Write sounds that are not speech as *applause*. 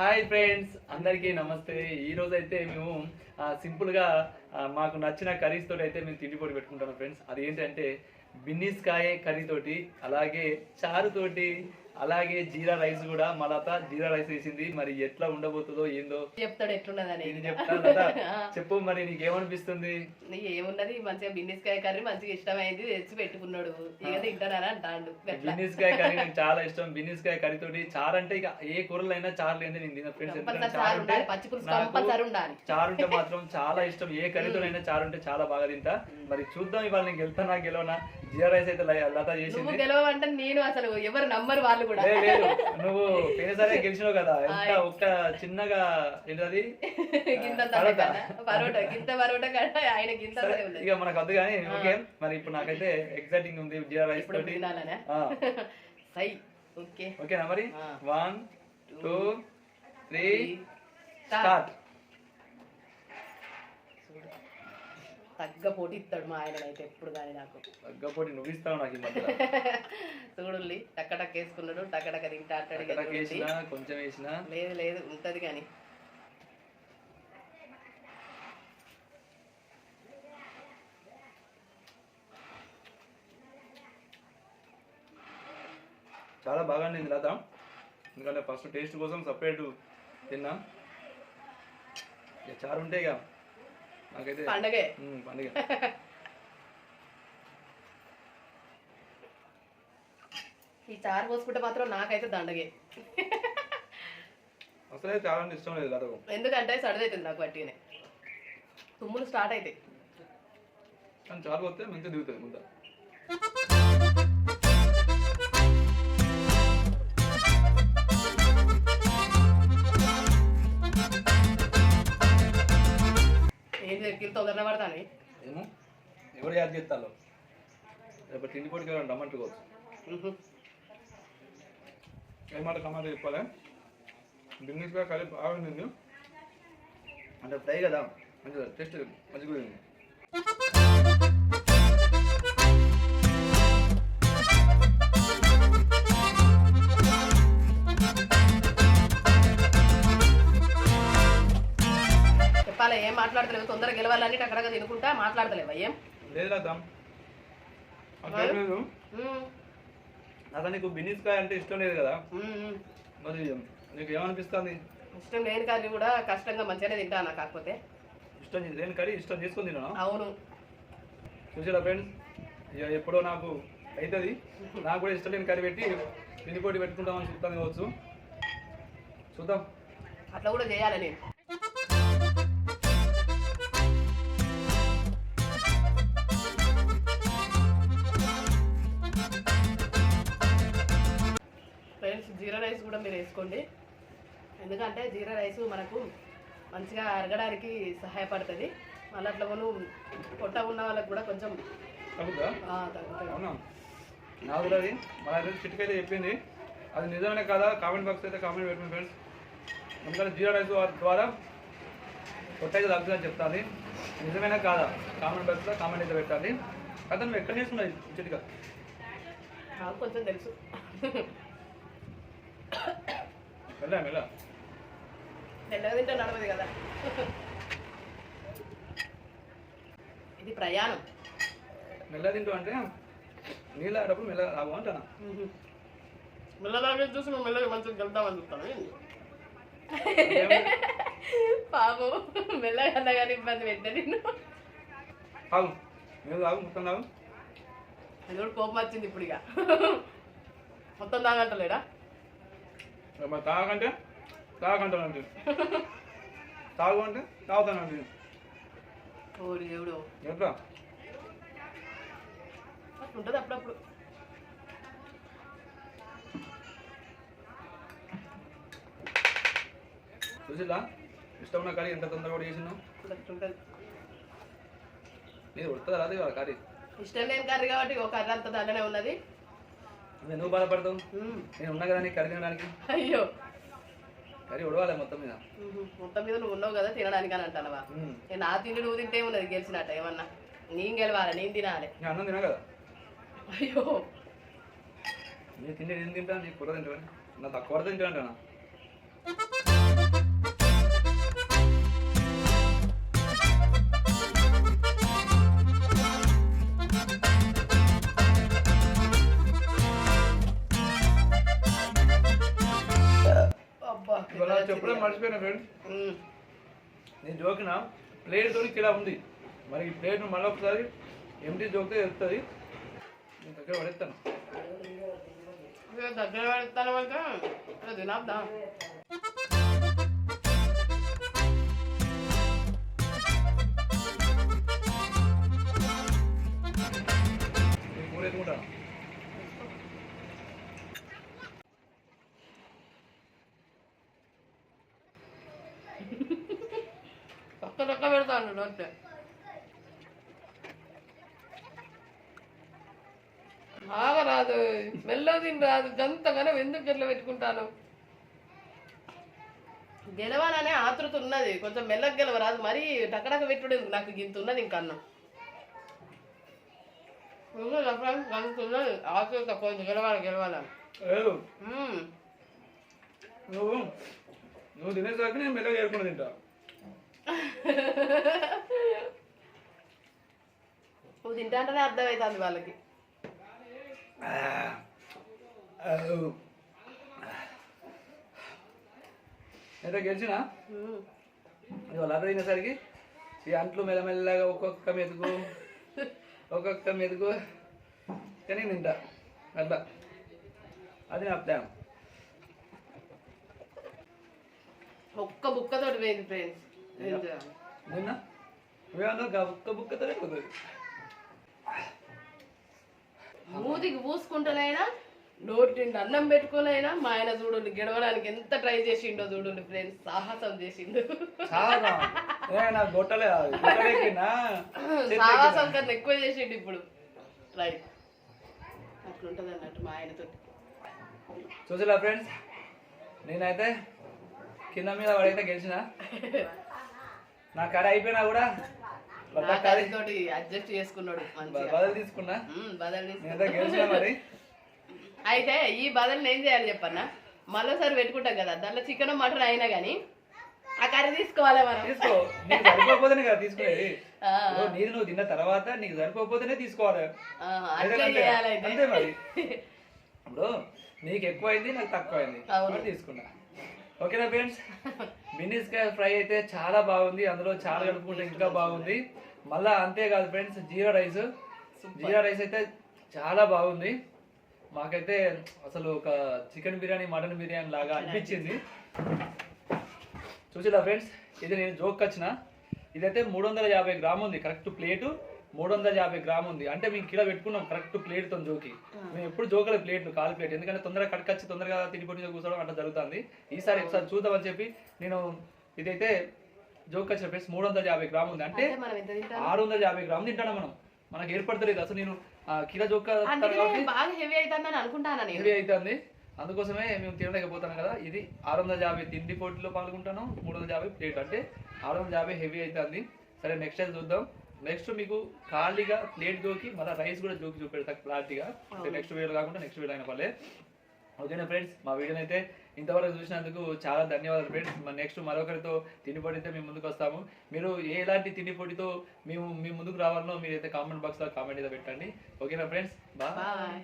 Hi friends అందరికీ నమస్తే. ఈ అయితే మేము సింపుల్గా సింపుల్గా మాకు నచ్చిన కర్రీస్తో తోటి అయితే మేము తిండి పొడి పెట్టుకుంటాం ఫ్రెండ్స్ అది ఏంటంటే బిన్నీస్కాయ కాయ కర్రీ తోటి అలాగే చారు తోటి అలాగే జీరా రైస్ కూడా మా లత జీరా రైస్ వేసింది. మరి ఎట్లా ఉండబోతుందో ఏందో చెప్తాడు ఎట్లున్నదని. నేను చెప్తాను లత చెప్పు మరి నీకేమనిపిస్తుంది? నీ ఏమున్నది మంచిగా బిన్నెస్కాయ కర్రీ మంచిగా ఇష్టమైంది తెచ్చి పెట్టుకున్నాడు. ఇక తింటానని అంటాడు. గట్లా. బిన్నీస్ కాయ కర్రీ నాకు *laughs* చాలా ఇష్టం. బిన్నీస్ కాయ కర్రీ తోటి చారు అంటే ఇక ఏ కూరలు అయినా చారు లేని నేను తిన ఫ్రెండ్స్ చారు ఉంటే మాత్రం చాలా ఇష్టం. ఏ కర్రీతోనైనా చారు ఉంటే చాలా బాగా తింటా. మరి చూద్దాం ఇవాళ నేను గెలుతానా గెలవనా? జీరా రైస్ అయితే లత చేసింది. గెలవంటే నేను అసలు ఎవరు నమ్మరు వాళ్ళు కూడా. లేదు. నువ్వు పోయినసారి గెలిచినావు కదా. ఎంత ఒక్క చిన్నగా ఏంటది? *laughs* గింత పరోటా. పరోటా గింత పరోటా కంటే ఆయన గింత ఇక మనకు వద్దు కానీ ఓకే. మరి ఇప్పుడు నాకైతే ఎక్సైటింగ్ ఉంది జీరా రైస్ ఇప్పుడు తోటి. *laughs* సై ఓకే. ఓకేనా మరి. One two three start. Start తగ్గ పోటీ ఇస్తాడు మా ఆయన అయితే ఎప్పుడు కానీ నాకు. తగ్గపోటీ నువ్వు ఇస్తావు నాకు చూడుల్లి టక్క టక్ వేసుకున్నాడు టక్క టక్క తింటా కొంచెం వేసిన? లేదు లేదు ఉంటది కానీ. చాలా బాగా ఉంది లత. ఎందుకంటే ఫస్ట్ టేస్ట్ కోసం సపరేట్ తిన్నా. చారు ఉంటే ఇక నాకైతే పండగే. పండుగ. ఈ చారు పోసుకుంటే మాత్రం నాకైతే దండగే. అసలే చాలా ఇష్టం లేదు లతకు ఎందుకంటే సడదవుతుంది నాకు పట్టినే తుమ్ములు స్టార్ట్ అవుతాయి కానీ చారు వస్తే మంచిగా దిగుతుంది ముద్ద పడతాను ఏమో? ఎవరు యాడ్ చేస్తాలో? రేపు తిండి పొడికి ఎవరైనా రమ్మంటుకోవచ్చు ఏమాట టమాటా చెప్పాలి? బిన్నీస్గా కలిపి బాగుంది అంటే ఫ్రై కదా? మంచిగా టేస్ట్ మంచిగా చెప్పాలి ఏం మాట్లాడతలేవు. తొందరగా గెలవాలని అక్కడగా తినుకుంటా మాట్లాడతలేవా. ఏం? లేదు అసలు నీకు కాయ అంటే ఇష్టం లేదు కదా. మరి నీకు ఏమనిపిస్తుంది? ఇష్టం లేని కర్రీ కూడా కష్టంగా మంచిగానే తింటాను కాకపోతే. ఇష్టం లేని కర్రీ ఇష్టం చేసుకొని తిన్నా? అవును. చూసారా ఫ్రెండ్స్? ఎప్పుడో నాకు అవుతుంది నాకు కూడా ఇష్టం లేని కర్రీ పెట్టి పిండి పోటీ పెట్టుకుంటామని చూస్తాను కావచ్చు. చూద్దాం. అట్లా కూడా చేయాలి నేను. మీరు వేసుకోండి. ఎందుకంటే జీరా రైస్ మనకు మంచిగా అరగడానికి సహాయపడుతుంది. మళ్ళీ అట్లా మనం పొట్ట ఉన్న వాళ్ళకి కూడా కొంచెం తగ్గుతుంది మన చిట్టుకైతే చెప్పింది. అది నిజమే కదా? కామెంట్ బాక్స్ అయితే కామెంట్ పెట్టండి ఫ్రెండ్స్. ఎందుకంటే జీరో రైస్ ద్వారా కొట్టయితే తగ్గుతుందని చెప్తాను నిజమేనా కాదా? కామెంట్ బాక్స్లో కామెంట్ అయితే పెట్టాలి అతను నువ్వు ఎక్కడ చేసుకున్నావు చిట్టుగా నాకు కొంచెం తెలుసు. వెళ్ళా వెళ్ళా మెల్లగా తింటే నడవదు కదా. ఇది ప్రయాణం. మెల్ల తింటూ అంటే నీళ్ళు ఆడప్పుడు మెల్లగా రావు అంటాను? మెల్లగా చూసి నువ్వు మెల్లగా మంచిగా గెలుద్దామని చూస్తాను పాపం మెల్లగా అన్నగానే ఇబ్బంది పెట్టా నిన్ను. ఆగు. మీరు ఆగు మొత్తం అది కూడా కోపం వచ్చింది ఇప్పుడు ఇక. మొత్తం తాగంటలేడా? మరి తాగంటే? తాగంటానండి తాగు అంటే తాగుతానండి ఎట్లా? ఉంటుంది అప్పుడప్పుడు. చూసిలా ఇష్టం ఉన్న కర్రీ ఎంత తొందరగా కూడా చేసినావు నీది ఉడుతుంది ఇవాళ కర్రీ? ఇష్టం లేని కర్రీ కాబట్టి ఒక కర్రీ అంత దాంట్లోనే ఉన్నది. నువ్వు బాధపడతావు. నేను ఉన్నా కదా నీకు కర్రీ తినడానికి? అయ్యో. కర్రీ ఉడవాలి మొత్తం మీద. మొత్తం మీద నువ్వు ఉన్నావు కదా తినడానికి అని అంటానవా. నేను నా తిండి నువ్వు తింటే ఉన్నది గెలిచినట్ట ఏమన్నా? నేను గెలవాలి నేను తినాలి. నేను అన్నం తినా కదా? అయ్యో. నీ తిండి నేను తింటా నీ కూర తింటా నా తక్కువ తింటా అంటానా చెప్పడం మర్చిపోయినా ఫ్రెండ్ ఉమ్. నేను జోకిన ప్లేట్ తోని ఇలా ఉంది. మరి ఈ ప్లేట్ మళ్ళీ ఒకసారి ఎంటీ జోకితే వెళ్తుంది నేను దగ్గర పడేస్తాను. దగ్గర పెడతాను అంటే ఇక రొక్క పెడతాను నోట్ ఆగరాదు మెల్ల తిని రాదు గంతగానే ఎందుకు గట్ల పెట్టుకుంటాను గెలవాలనే ఆతృత ఉన్నది కొంచెం మెల్లగా గెలవరాదు మరీ టకటక పెట్టుడు? నాకు గింత ఉన్నది ఇంకా అన్నం ఉన్నదా friends? గంత ఉన్నది ఆతృత కొంచెం గెలవాలి గెలవాలి లేదు మ్మ్. నువ్వు నువ్వు తినేసరికి నేను మెల్లగా ఏరుకుని తింటా నువ్వు తింటా అంటేనే అర్థమవుతుంది వాళ్ళకి. అయితే గెలిచిన. ఇవాళ అక్కడ తినేసరికి ఈ అంట్లు మెల్లమెల్లగా ఒక్కొక్క మెతుకు ఒక్కొక్క మెతుకు. కానీ తింటా. అట్లా. అది నా ప్లాన్ ఒక్క బుక్కతోటి పోయింది ఫ్రెండ్స్ నిన్న నువ్వేమన్నా ఒక్క బుక్కతో పోతుంది మూతికి పూసుకుంటేనైనా నోటి నిండా అన్నం పెట్టుకునైనా మా ఆయన చూడండి గెడవడానికి ఎంత ట్రై చేసిండో చూడండి ఫ్రెండ్స్. సాహసం చేసిండు. సాహసం? *laughs* కన్నా ఎక్కువ చేసిండు ఇప్పుడు. ట్రై. అట్లుంటది అన్నట్టు మా ఆయనతో చూసిలా ఫ్రెండ్స్? నేనైతే కింద మీద వాడైతే గెలిచిన. *laughs* నా కడ అయిపోయినా కూడా కర్రీతోటి అడ్జస్ట్ చేసుకున్నాడు బదులు తీసుకున్నా? బదలు. గెలిచిన మరి. అయితే ఈ బదులు ఏం చేయాలి చెప్పన్నా. మరోసారి పెట్టుకుంటాం కదా దాంట్లో చికెన్ మటన్ అయినా కానీ ఆ కర్రీ తీసుకోవాలి మనం. తీసుకో. నీకు సరిపోకపోతేనే కదా తీసుకునేది. నీది నువ్వు తిన్న తర్వాత నీకు సరిపోకపోతేనే తీసుకోవాలి. అంతే. మరి. *laughs* ఇప్పుడు నీకు ఎక్కువైంది నాకు తక్కువైంది. కాబట్టి తీసుకున్నా. ఓకేనా ఫ్రెండ్స్? *laughs* బిన్నిస్కాయ ఫ్రై అయితే చాలా బాగుంది. అందులో చాలా కలుపుకుంటే ఇంకా బాగుంది. మళ్ళా అంతేకాదు friends jeera rice. Jeera rice అయితే చాలా బాగుంది. మాకైతే అసలు ఒక చికెన్ బిర్యానీ మటన్ బిర్యానీ లాగా అనిపించింది. చూసిలా ఫ్రెండ్స్ ఇది నేను జోక్ వచ్చిన. ఇదైతే మూడు వందల యాభై గ్రామ్ ఉంది కరెక్ట్ ప్లేటు. మూడు వందల యాభై గ్రామ్ ఉంది. అంటే మేము కిలో పెట్టుకున్నాం కరెక్ట్ ప్లేట్తో జోకి. మేము ఎప్పుడు జోకలేదు ప్లేట్లు కాలు ప్లేట్ ఎందుకంటే తొందరగా కడకొచ్చి తొందరగా తినిపొట్టి కూర్చోవడం అట్లా జరుగుతుంది. ఈసారి ఒకసారి చూద్దామని చెప్పి నేను ఇదైతే జోక్ వచ్చిన ఫ్రెండ్స్ మూడు వందల యాభై గ్రామ్ ఉంది. అంటే అంటే ఆరు వందల యాభై గ్రామ్ తింటాను మనం? మనకు ఏర్పడతలేదు. అసలు నేను కిలో హెవీ అనుకుంటాను నేను? హెవీ అవుతుంది అందుకోసమే మేము తినలేకపోతాం కదా. ఇది ఆరు వందల యాభై తిండి పోటీలో పాల్గొంటాను. మూడు వందల యాభై ప్లేట్. అంటే ఆరు వందల యాభై హెవీ అవుతుంది సరే నెక్స్ట్ టైం చూద్దాం. నెక్స్ట్ మీకు ఖాళీగా ప్లేట్ జోకి మళ్ళీ రైస్ కూడా జోకి చూపెడతా క్లారిటీగా నెక్స్ట్ వీడియో కాకుండా నెక్స్ట్ వీడియో అయిన పర్లే. ఓకేనా ఫ్రెండ్స్ మా వీడియోని అయితే ఇంతవరకు చూసినందుకు చాలా ధన్యవాదాలు ఫ్రెండ్స్ నెక్స్ట్ మరొకరితో తిండి పొడితో మేము ముందుకు వస్తాము. మీరు ఎలాంటి తిండి పొడితో మేము మీ ముందుకు రావాలనో మీరైతే కామెంట్ బాక్స్లో కామెంట్ అయితే పెట్టండి. ఓకేనా ఫ్రెండ్స్ బాయ్